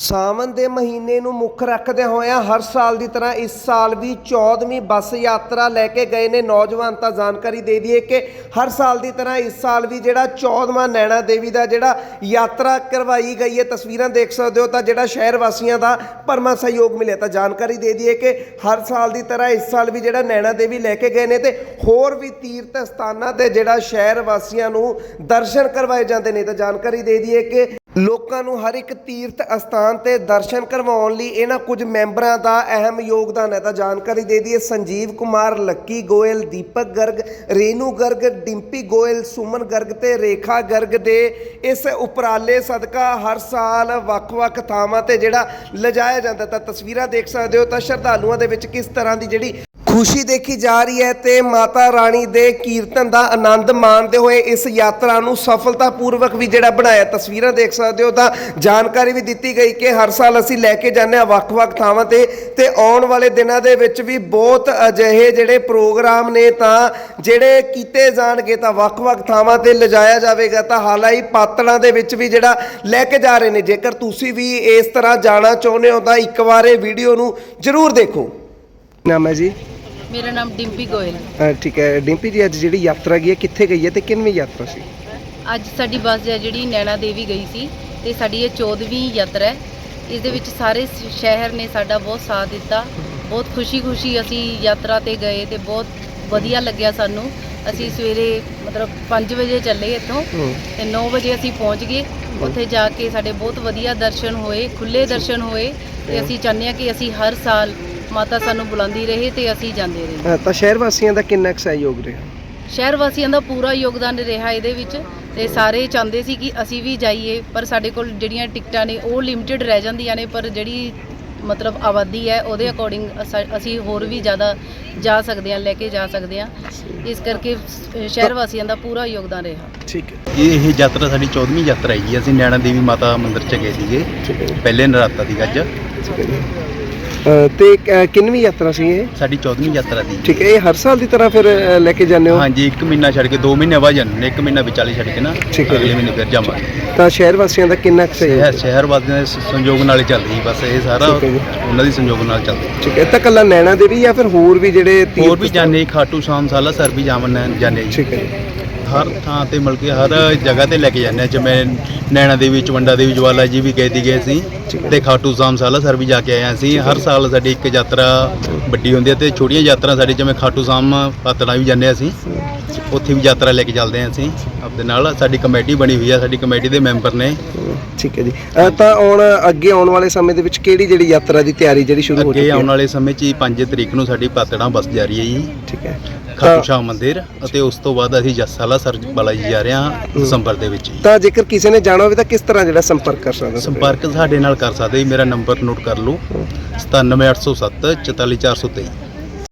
ਸਾਵਨ ਦੇ ਮਹੀਨੇ ਨੂੰ ਮੁੱਖ ਰੱਖਦੇ ਹੋਇਆਂ ਹਰ ਸਾਲ ਦੀ ਤਰ੍ਹਾਂ ਇਸ ਸਾਲ ਵੀ 14ਵੀਂ ਬੱਸ ਯਾਤਰਾ ਲੈ ਕੇ ਗਏ ਨੇ। ਨੌਜਵਾਨ ਤਾਂ ਜਾਣਕਾਰੀ ਦੇ ਦਈਏ ਕਿ ਹਰ ਸਾਲ ਦੀ ਤਰ੍ਹਾਂ ਇਸ ਸਾਲ ਵੀ ਜਿਹੜਾ 14ਵਾਂ ਨੈਣਾ ਦੇਵੀ ਦਾ ਜਿਹੜਾ ਯਾਤਰਾ ਕਰਵਾਈ ਗਈ ਹੈ। ਤਸਵੀਰਾਂ ਦੇਖ ਸਕਦੇ ਹੋ ਤਾਂ ਜਿਹੜਾ ਸ਼ਹਿਰ ਵਾਸੀਆਂ ਦਾ ਭਰਮਾ ਸਹਿਯੋਗ ਮਿਲਿਆ। ਤਾਂ ਜਾਣਕਾਰੀ ਦੇ ਦਈਏ ਕਿ ਹਰ ਸਾਲ ਦੀ ਤਰ੍ਹਾਂ ਇਸ ਸਾਲ ਵੀ ਜਿਹੜਾ ਨੈਣਾ ਦੇਵੀ ਲੈ ਕੇ ਗਏ ਨੇ ਤੇ ਹੋਰ ਵੀ ਤੀਰਥ ਸਥਾਨਾਂ ਤੇ ਜਿਹੜਾ ਸ਼ਹਿਰ ਵਾਸੀਆਂ ਨੂੰ ਦਰਸ਼ਨ ਕਰਵਾਏ ਜਾਂਦੇ ਨੇ। ਤਾਂ ਜਾਣਕਾਰੀ ਦੇ ਦਈਏ ਕਿ ਲੋਕਾਂ ਨੂੰ ਹਰ ਇੱਕ ਤੀਰਥ ਅਸਥਾਨ ਤੇ ਦਰਸ਼ਨ ਕਰਵਾਉਣ ਲਈ ਇਹਨਾਂ ਕੁਝ ਮੈਂਬਰਾਂ ਦਾ ਅਹਿਮ ਯੋਗਦਾਨ ਹੈ। ਤਾਂ ਜਾਣਕਾਰੀ ਦੇ ਦਈਏ, ਸੰਜੀਵ ਕੁਮਾਰ, ਲੱਕੀ ਗੋਇਲ, ਦੀਪਕ ਗਰਗ, ਰੇਨੂ ਗਰਗ, ਡਿੰਪੀ ਗੋਇਲ, ਸੁਮਨ ਗਰਗ ਤੇ ਰੇਖਾ ਗਰਗ ਦੇ ਇਸ ਉਪਰਾਲੇ ਸਦਕਾ ਹਰ ਸਾਲ ਵੱਖ-ਵੱਖ ਥਾਵਾਂ ਤੇ ਜਿਹੜਾ ਲਿਜਾਇਆ ਜਾਂਦਾ ਤਾਂ ਤਸਵੀਰਾਂ ਦੇਖ ਸਕਦੇ ਹੋ ਤਾਂ ਸ਼ਰਧਾਲੂਆਂ ਦੇ ਵਿੱਚ ਕਿਸ ਤਰ੍ਹਾਂ ਦੀ ਜਿਹੜੀ ਖੁਸ਼ੀ ਦੇਖੀ ਜਾ ਰਹੀ ਹੈ ਤੇ ਮਾਤਾ ਰਾਣੀ ਦੇ ਕੀਰਤਨ ਦਾ ਆਨੰਦ ਮਾਣਦੇ ਹੋਏ ਇਸ ਯਾਤਰਾ ਨੂੰ ਸਫਲਤਾਪੂਰਵਕ ਵੀ ਜਿਹੜਾ ਬਣਾਇਆ, ਤਸਵੀਰਾਂ ਦੇਖ ਸਕਦੇ ਹੋ ਤਾਂ ਜਾਣਕਾਰੀ ਵੀ ਦਿੱਤੀ ਗਈ ਕਿ ਹਰ ਸਾਲ ਅਸੀਂ ਲੈ ਕੇ ਜਾਂਦੇ ਹਾਂ ਵੱਖ-ਵੱਖ ਥਾਵਾਂ ਤੇ ਤੇ ਆਉਣ ਵਾਲੇ ਦਿਨਾਂ ਦੇ ਵਿੱਚ ਵੀ ਬਹੁਤ ਅਜਿਹੇ ਜਿਹੜੇ ਪ੍ਰੋਗਰਾਮ ਨੇ ਤਾਂ ਜਿਹੜੇ ਕੀਤੇ ਜਾਣਗੇ ਤਾਂ ਵੱਖ-ਵੱਖ ਥਾਵਾਂ ਤੇ ਲਿਜਾਇਆ ਜਾਵੇਗਾ ਤਾਂ ਹਾਲਾਂਕਿ ਪਾਤੜਾਂ ਦੇ ਵਿੱਚ ਵੀ ਜਿਹੜਾ ਲੈ ਕੇ ਜਾ ਰਹੇ ਨੇ, ਜੇਕਰ ਤੁਸੀਂ ਵੀ ਇਸ ਤਰ੍ਹਾਂ ਜਾਣਾ ਚਾਹੁੰਦੇ ਹੋ ਤਾਂ ਇੱਕ ਵਾਰ ਇਹ ਵੀਡੀਓ ਨੂੰ ਜ਼ਰੂਰ ਦੇਖੋ। ਨਾਮ ਹੈ ਜੀ? ਮੇਰਾ ਨਾਮ ਡਿੰਪੀ ਗੋਇਲ ਅ, ਠੀਕ ਹੈ ਡਿੰਪੀ ਜੀ ਅੱਜ ਜਿਹੜੀ ਯਾਤਰਾ ਗਈ ਹੈ ਕਿੱਥੇ ਗਈ ਹੈ ਤੇ ਕਿੰਨਵੀਂ ਯਾਤਰਾ ਸੀ? ਅੱਜ ਸਾਡੀ ਬੱਸ ਹੈ ਜਿਹੜੀ ਨੈਣਾ ਦੇਵੀ ਗਈ ਸੀ ਤੇ ਸਾਡੀ ਇਹ 14ਵੀਂ ਯਾਤਰਾ ਹੈ। ਇਸ ਦੇ ਵਿੱਚ ਸਾਰੇ ਸ- ਸ਼ਹਿਰ ਨੇ ਸਾਡਾ ਬਹੁਤ ਸਾਥ ਦਿੱਤਾ। ਬਹੁਤ ਖੁਸ਼ੀ-ਖੁਸ਼ੀ ਅਸੀਂ ਯਾਤਰਾ ਤੇ ਗਏ ਤੇ ਬਹੁਤ ਵਧੀਆ ਲੱਗਿਆ ਸਾਨੂੰ। ਅਸੀਂ ਸਵੇਰੇ ਮਤਲਬ 5 ਵਜੇ ਚੱਲੇ ਇੱਥੋਂ ਤੇ 9 ਵਜੇ ਅਸੀਂ ਪਹੁੰਚ ਗਏ। ਉੱਥੇ ਜਾ ਕੇ ਸਾਡੇ ਬਹੁਤ ਵਧੀਆ ਦਰਸ਼ਨ ਹੋਏ ਖੁੱਲੇ ਦਰਸ਼ਨ ਹੋਏ ਤੇ ਅਸੀਂ ਚਾਹੁੰਦੇ ਹਾਂ ਕਿ ਅਸੀਂ ਹਰ ਸਾਲ ਮਾਤਾ ਸਾਨੂੰ ਬੁਲਾਉਂਦੀ ਰਹੇ ਤੇ ਅਸੀਂ ਜਾਂਦੇ ਰਹੇ। ਅ, ਤਾਂ ਸ਼ਹਿਰ ਵਾਸੀਆਂ ਦਾ ਕਿੰਨਾ ਕੁ ਸਹਿਯੋਗ ਰਿਹਾ? ਸ਼ਹਿਰ ਵਾਸੀਆਂ ਦਾ ਪੂਰਾ ਯੋਗਦਾਨ ਰਿਹਾ ਇਹਦੇ ਵਿੱਚ ਤੇ ਸਾਰੇ ਚਾਹੁੰਦੇ ਸੀ ਕਿ ਅਸੀਂ ਵੀ ਜਾਈਏ ਪਰ ਸਾਡੇ ਕੋਲ ਜਿਹੜੀਆਂ ਟਿਕਟਾਂ ਨੇ ਉਹ ਲਿਮਟਿਡ ਰਹਿ ਜਾਂਦੀਆਂ ਨੇ ਪਰ ਜਿਹੜੀ ਮਤਲਬ ਆਬਾਦੀ ਹੈ ਉਹਦੇ ਅਕੋਰਡਿੰਗ ਅਸੀਂ ਹੋਰ ਵੀ ਜ਼ਿਆਦਾ ਜਾ ਸਕਦੇ ਹਾਂ ਲੈ ਕੇ ਜਾ ਸਕਦੇ ਹਾਂ। ਇਸ ਕਰਕੇ ਸ- ਸ਼ਹਿਰ ਵਾਸੀਆਂ ਦਾ ਪੂਰਾ ਯੋਗਦਾਨ ਰਿਹਾ। ਠੀਕ ਹੈ। ਇਹ ਇਹ ਯਾਤਰਾ ਸਾਡੀ 14ਵੀਂ ਯਾਤਰਾ ਹੈਗੀ ਅਸੀਂ ਨੈਣਾ ਦੇਵੀ ਮਾਤਾ ਮੰਦਿਰ ਚ ਗਏ ਸੀਗੇ। ਠੀਕ ਹੈ। ਜੀ, ਪਹਿਲੇ ਨਰਾਤਾ ਦੀ ਅੱਜ। ਠੀਕ ਹੈ ਜੀ। ਅ, ਤੇ ਕਿੰਨਵੀਂ ਯਾਤਰਾ ਸੀ ਇਹ? ਸਾਡੀ 14ਵੀਂ ਯਾਤਰਾ ਦੀ ਠੀਕ ਹੈ ਇਹ ਹਰ ਸਾਲ ਦੀ ਤਰ੍ਹਾਂ ਫਿਰ ਅ, ਲੈ ਕੇ ਜਾਂਦੇ ਹੋ? ਹਾਂਜੀ ਇੱਕ ਮਹੀਨਾ ਛੱਡ ਕੇ 2 ਮਹੀਨੇ ਬਾਅਦ ਜਾਂਦੇ ਨੇ ਇੱਕ ਮਹੀਨਾ ਵਿਚਾਲੇ ਛੱਡ ਕੇ ਨਾ ਠੀਕ ਹੈ ਜੀ। ਅਗਲੇ ਮਹੀਨੇ ਫਿਰ ਜਾਵਾਂਗੇ। ਤਾਂ ਸ਼ਹਿਰ ਵਾਸੀਆਂ ਦਾ ਕਿੰਨਾ ਕੁ ਸਹਿਯੋਗ? ਸ਼ਹਿਰ ਵਾਸੀਆਂ ਦੇ ਸ- ਸੰਯੋਗ ਨਾਲ ਹੀ ਚੱਲਦੀ ਜੀ ਬਸ ਇਹ ਸਾਰਾ ਠੀਕ ਹੈ ਜੀ। ਉਹਨਾਂ ਦੀ ਸੰਯੋਗ ਨਾਲ ਚੱਲਦੀ ਠੀਕ ਹੈ ਤਾਂ ਕੱਲਾ ਨੈਣਾ ਦੇਵੀ ਜਾਂ ਫਿਰ ਹੋਰ ਵੀ ਜਿਹੜੇ ਤੀਰਥ ਹੋਰ ਵੀ ਜਾਂਦੇ ਖਾਟੂ ਸ਼ਾਮ ਸਾਲਾ ਸਰ ਵੀ ਜਾਵਨ ਜਾਂਦੇ ਜੀ। ਠੀਕ ਹੈ ਹਰ ਥਾਂ ਤੇ ਮਿਲ ਕੇ ਹਰ ਜਗ੍ਹਾ ਤੇ ਲੈ ਕੇ ਜਾਂਦੇ ਹਾਂ। ਜਿਵੇਂ ਨੈਣਾ ਦੇਵੀ, ਚਵੰਡਾ ਦੇਵੀ, ਜਵਾਲਾ ਜੀ ਵੀ ਗਏ ਸੀਗੇ ਅਸੀਂ ਤੇ ਖਾਟੂ ਸ਼ਾਮ ਸਾਲਾ ਸਰ ਵੀ ਜਾ ਕੇ ਆਏ ਹਾਂ ਅਸੀਂ। ਹਰ ਸਾਲ ਸਾਡੀ ਇੱਕ ਯਾਤਰਾ ਵੱਡੀ ਹੁੰਦੀ ਹੈ ਤੇ ਛੋਟੀਆਂ ਯਾਤਰਾ ਸਾਡੀ ਜਿਵੇਂ ਖਾਟੂ ਸ਼ਾਮ ਪਾਤੜਾ ਵੀ ਜਾਂਦੇ ਹਾਂ ਅਸੀਂ। ਉੱਥੇ ਵੀ ਯਾਤਰਾ ਲੈ ਕੇ ਚੱਲਦੇ ਹਾਂ ਅਸੀਂ ਆਪਦੇ ਨਾਲ ਸਾਡੀ ਕਮੇਟੀ ਬਣੀ ਹੋਈ ਹੈ ਸਾਡੀ ਕਮੇਟੀ ਦੇ ਮੈਂਬਰ ਨੇ। ਠੀਕ ਹੈ ਜੀ। ਤਾਂ ਆਉਣ ਅੱਗੇ ਆਉਣ ਵਾਲੇ ਸਮੇਂ ਦੇ ਵਿੱਚ ਕਿਹੜੀ ਜਿਹੜੀ ਯਾਤਰਾ ਦੀ ਤਿਆਰੀ ਜਿਹੜੀ ਸ਼ੁਰੂ ਹੋ ਅੱਗੇ ਚੁੱਕੀ ਆਉਣ ਹੈ ਵਾਲੇ ਸਮੇਂ 'ਚ ਹੀ 5 ਤਰੀਕ ਨੂੰ ਸਾਡੀ ਪਾਤੜਾ ਬੱਸ ਜਾ ਰਹੀ ਹੈ ਜੀ। ਠੀਕ ਹੈ। ਸ਼ਾਮ ਮੰਦਿਰ ਅਤੇ ਉਸ ਤੋਂ ਬਾਅਦ ਅਸੀਂ ਜੱਸਾਲਾ ਸਰ ਬਾਲਾ ਜੀ ਜਾ ਰਹੇ ਹਾਂ ਦਸੰਬਰ ਦੇ ਵਿੱਚ ਜੀ ਤਾਂ ਜੇਕਰ ਕਿਸੇ ਨੇ ਜਾਣਾ ਹੋਵੇ ਤਾਂ ਕਿਸ ਤਰ੍ਹਾਂ ਜਿਹੜਾ ਸੰਪਰਕ ਕਰ ਸਕਦਾ ਸੰਪਰਕ ਸਾਡੇ ਨਾਲ ਕਰ ਸਕਦੇ ਜੀ। ਮੇਰਾ ਨੰਬਰ ਨੋਟ ਕਰ ਲਓ। 97807 44423